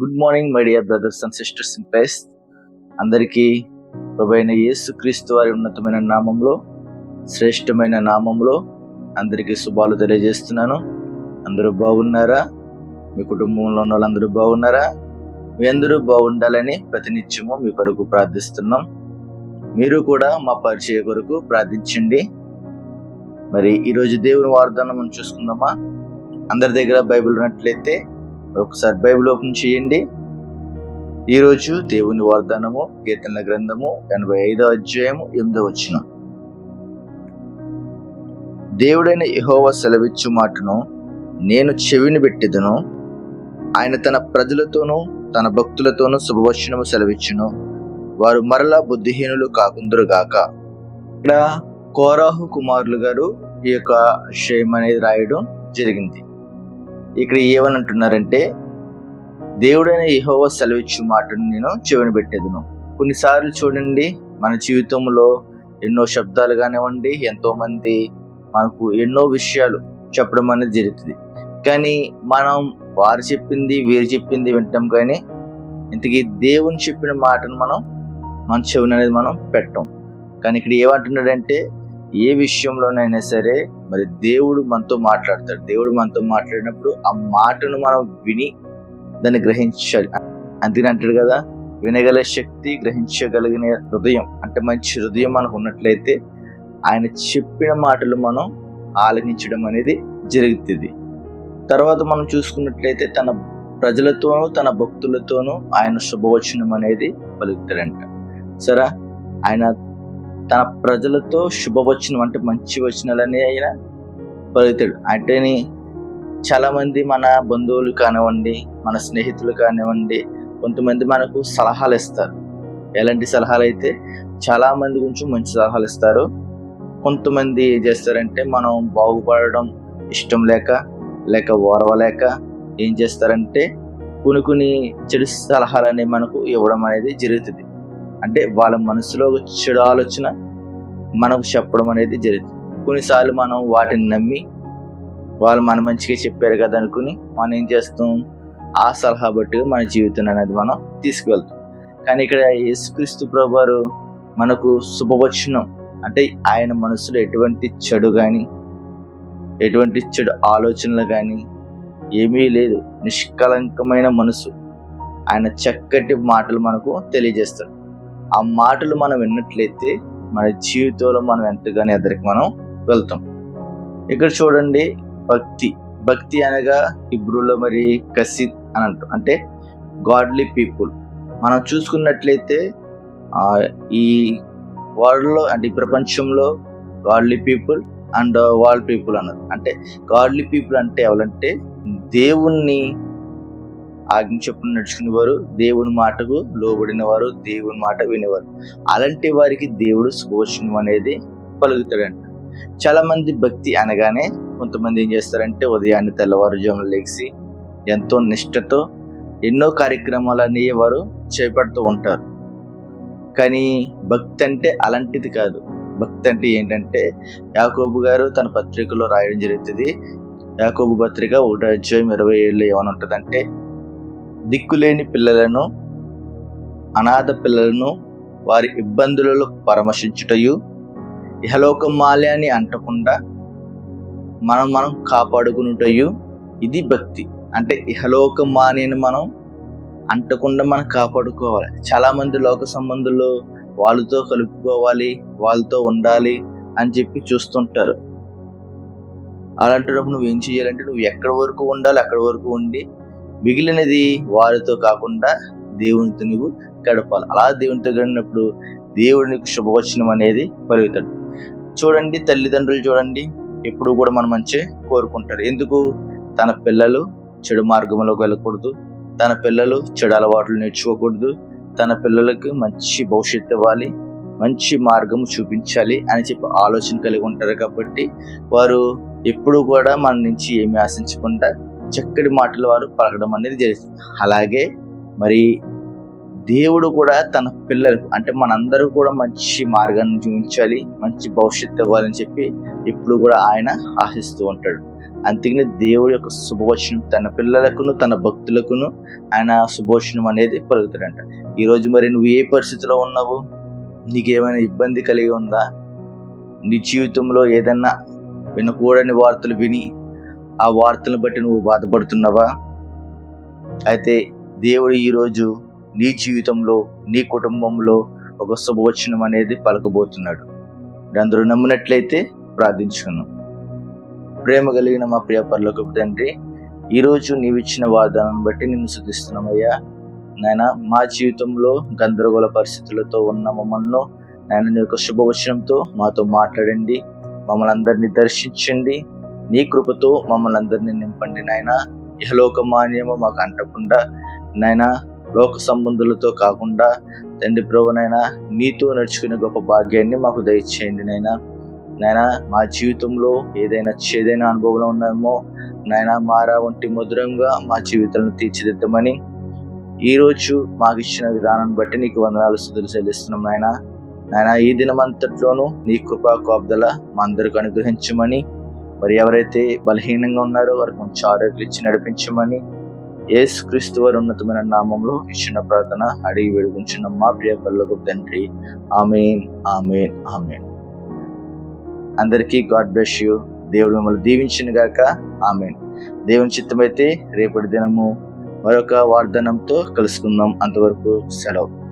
Good morning my dear brothers and sisters in Christ అందరికీ ప్రభైన యేసు క్రీస్తు వారి ఉన్నతమైన నామంలో శ్రేష్టమైన నామంలో అందరికీ శుభాలు తెలియజేస్తున్నాను. అందరూ బాగున్నారా? మీ కుటుంబంలో ఉన్న వాళ్ళందరూ బాగున్నారా? మీ అందరూ బాగుండాలని ప్రతినిత్యము మీ కొరకు ప్రార్థిస్తున్నాం. మీరు కూడా మా పరిచయ కొరకు ప్రార్థించండి. మరి ఈరోజు దేవుని వాగ్దానం మనం చూసుకుందామా? అందరి దగ్గర బైబిల్ ఉన్నట్లయితే ఒకసారి బైబిల్ ఓపెన్ చేయండి. ఈరోజు దేవుని వాగ్దానము కీర్తనల గ్రంథము ఎనభై ఐదో అధ్యాయము ఎనిమిదో వచ్చిన దేవుడైన యహోవ సెలవిచ్చు మాటను నేను చెవిని పెట్టెదను ఆయన తన ప్రజలతోనూ తన భక్తులతోనూ శుభవచనము సెలవిచ్చును. వారు మరలా బుద్ధిహీనులు కాకుందరుగాక ఇక్కడ కోరాహు కుమారులు గారు ఈ యొక్క విషయం అనేది రాయడం జరిగింది. ఇక్కడ ఏమని అంటున్నారంటే దేవుడైన యహోవ సెలవిచ్చు మాటను నేను చెవిని పెట్టేదను. కొన్నిసార్లు చూడండి మన జీవితంలో ఎన్నో శబ్దాలు కానివ్వండి ఎంతోమంది మనకు ఎన్నో విషయాలు చెప్పడం అనేది జరుగుతుంది. కానీ మనం వారు చెప్పింది వీరు చెప్పింది వింటాం కానీ ఇంతకీ దేవుని చెప్పిన మాటను మనం మన చెవిని అనేది మనం పెట్టం. కానీ ఇక్కడ ఏమంటున్నాడంటే ఏ విషయంలోనైనా సరే మరి దేవుడు మనతో మాట్లాడతాడు. దేవుడు మనతో మాట్లాడినప్పుడు ఆ మాటను మనం విని దాన్ని గ్రహించాలి. అందుకని అంటాడు కదా వినగల శక్తి గ్రహించగలిగిన హృదయం అంటే మంచి హృదయం మనకు ఉన్నట్లయితే ఆయన చెప్పిన మాటలు మనం ఆలకించడం అనేది జరుగుతుంది. తర్వాత మనం చూసుకున్నట్లయితే తన ప్రజలతోనూ తన భక్తులతోనూ ఆయన శుభవచనం అనేది పలుకుతాడంట. సరే ఆయన తన ప్రజలతో శుభవచనం అంటే మంచి వచనాలని ఆయన పలుకుతాడు. అంటేని చాలా మంది మన బంధువులు కానివ్వండి మన స్నేహితులు కానివ్వండి కొంతమంది మనకు సలహాలు ఇస్తారు. ఎలాంటి సలహాలు అయితే చాలా మంది గురించి మంచి సలహాలు ఇస్తారు. కొంతమంది ఏం చేస్తారంటే మనం బాగుపడడం ఇష్టం లేక లేక ఓరవలేక ఏం చేస్తారంటే కొన్ని కొన్ని చెడు సలహాలు అనేవి మనకు ఇవ్వడం అనేది జరుగుతుంది. అంటే వాళ్ళ మనసులో చెడు ఆలోచన మనకు చెప్పడం అనేది జరుగుతుంది. కొన్నిసార్లు మనం వాటిని నమ్మి వాళ్ళు మన మంచిగా చెప్పారు కదా అనుకుని మనం ఏం చేస్తాం? ఆ సలహా బట్టి మన జీవితం అనేది మనం తీసుకువెళ్తాం. కానీ ఇక్కడ యేసుక్రీస్తు ప్రభువారు మనకు శుభవచనం అంటే ఆయన మనసులో ఎటువంటి చెడు కానీ ఎటువంటి చెడు ఆలోచనలు కానీ ఏమీ లేదు. నిష్కలంకమైన మనసు. ఆయన చక్కటి మాటలు మనకు తెలియజేస్తాడు. ఆ మాటలు మనం విన్నట్లయితే మన జీవితంలో మనం ఎంతగానో ఎదరికి మనం వెళ్తాం. ఇక్కడ చూడండి భక్తి. భక్తి అనగా ఇబ్రూలో మరి కసిద్ అని అంటాం అంటే గాడ్లీ పీపుల్ మనం చూసుకున్నట్లయితే ఈ వరల్డ్లో అంటే ఈ ప్రపంచంలో గాడ్లీ పీపుల్ అండ్ వాల్ పీపుల్ అన్నారు. అంటే గాడ్లీ పీపుల్ అంటే ఎవరంటే దేవుణ్ణి ఆజ్ఞ చొప్పున నడుచుకునేవారు దేవుని మాటకు లోబడిన వారు దేవుని మాట వినేవారు. అలాంటి వారికి దేవుడు శుభోషణం అనేది పలుకుతాడంట. చాలా మంది భక్తి అనగానే కొంతమంది ఏం చేస్తారంటే ఉదయాన్నే తెల్లవారుజామున లేచి ఎంతో నిష్ఠతో ఎన్నో కార్యక్రమాలన్నీ వారు చేపడుతూ ఉంటారు. కానీ భక్తి అంటే అలాంటిది కాదు. భక్తి అంటే ఏంటంటే యాకోబు గారు తన పత్రికలో రాయడం జరుగుతుంది. యాకోబు పత్రిక ఒకటి అధ్యాయం ఇరవై ఏళ్ళు ఏమని ఉంటుందంటే దిక్కులేని పిల్లలను అనాథ పిల్లలను వారి ఇబ్బందులలో పరామర్శించుటయు ఇహలోక మాల్యాన్ని అంటకుండా మనం మనం కాపాడుకునుటయు ఇది భక్తి. అంటే ఇహలోక మానేని మనం అంటకుండా మనం కాపాడుకోవాలి. చాలామంది లోక సంబంధులు వాళ్ళతో కలుపుకోవాలి వాళ్ళతో ఉండాలి అని చెప్పి చూస్తుంటారు. అలాంటప్పుడు నువ్వు ఏం చేయాలంటే నువ్వు ఎక్కడి వరకు ఉండాలి అక్కడి వరకు ఉండి మిగిలినది వారితో కాకుండా దేవునితో నువ్వు గడపాలి. అలా దేవునితో గడిపినప్పుడు దేవుడు నీకు శుభవచనం అనేది పలుకుతాడు. చూడండి తల్లిదండ్రులు చూడండి ఎప్పుడు కూడా మన మంచి కోరుకుంటారు. ఎందుకు? తన పిల్లలు చెడు మార్గంలోకి వెళ్ళకూడదు. తన పిల్లలు చెడు అలవాట్లు నేర్చుకోకూడదు. తన పిల్లలకు మంచి భవిష్యత్తు ఇవ్వాలి. మంచి మార్గం చూపించాలి అని చెప్పి ఆలోచన కలిగి ఉంటారు కాబట్టి వారు ఎప్పుడు కూడా మన నుంచి ఏమి ఆశించకుండా చక్కటి మాటలు వారు పలకడం అనేది జరుగుతుంది అలాగే మరి దేవుడు కూడా తన పిల్లలకు అంటే మనందరూ కూడా మంచి మార్గాన్ని చూపించాలి మంచి భవిష్యత్తు ఇవ్వాలని చెప్పి ఎప్పుడు కూడా ఆయన ఆశిస్తూ ఉంటాడు. అందుకని దేవుడి యొక్క శుభవచనం తన పిల్లలకును తన భక్తులకును ఆయన శుభవచనం అనేది పలుకుతాడంట. ఈరోజు మరి నువ్వు ఏ పరిస్థితిలో ఉన్నావు? నీకేమైనా ఇబ్బంది కలిగి ఉందా? నీ జీవితంలో ఏదన్నా వినకూడని వార్తలు విని ఆ వార్తలను బట్టి నువ్వు బాధపడుతున్నావా? అయితే దేవుడు ఈరోజు నీ జీవితంలో నీ కుటుంబంలో ఒక శుభవచనం అనేది పలకబోతున్నాడు. అందరూ నమ్మినట్లయితే ప్రార్థించుకున్నాం ప్రేమ కలిగిన మా ప్రియ పర్లకు తండ్రి ఈరోజు నీవిచ్చిన వాదనను బట్టి నిన్ను శుద్ధిస్తున్నామయ్యా నాయన మా జీవితంలో గందరగోళ పరిస్థితులతో ఉన్న మమ్మల్ని నాయన నీ యొక్క శుభవచనంతో మాతో మాట్లాడండి. మమ్మల్ని అందరినీ దర్శించండి. నీ కృపతో మమ్మల్ని అందరినీ నింపండి నాయన. ఇహలోక మాన్యము మాకు అంటకుండా నాయన లోక సంబంధులతో కాకుండా తండ్రి ప్రభునైనా నీతో నడుచుకునే గొప్ప భాగ్యాన్ని మాకు దయచేయండి నాయన. నాయన మా జీవితంలో ఏదైనా చేదైన అనుభవంలో ఉన్నామో నాయన మారా వంటి మధురంగా మా జీవితాలను తీర్చిదిద్దమని ఈరోజు మాకు ఇచ్చిన విధానాన్ని బట్టి నీకు వందనాలు స్థుతులు చెల్లిస్తున్నాం నాయన. నాయన ఈ దినమంతట్లోనూ నీ కృపా కోబ్దల మా అందరికి అనుగ్రహించమని మరి ఎవరైతే బలహీనంగా ఉన్నారో వారికి మంచి ఆరోగ్యం ఇచ్చి నడిపించమని ఏసు క్రీస్తు వారి ఉన్నతమైన నామంలో ఇచ్చిన ప్రార్థన అడిగి వేడుకుంటున్నాం మా ప్రియ పల్లకు తండ్రి ఆమెన్ ఆమెన్ ఆమెన్. అందరికీ గాడ్ బ్లెస్ యూ. దేవుడు మిమ్మల్ని దీవించిన గాక ఆమెన్. దేవుని చిత్తమైతే రేపటి దినము మరొక వార్ధనంతో కలుసుకుందాం. అంతవరకు సెలవు.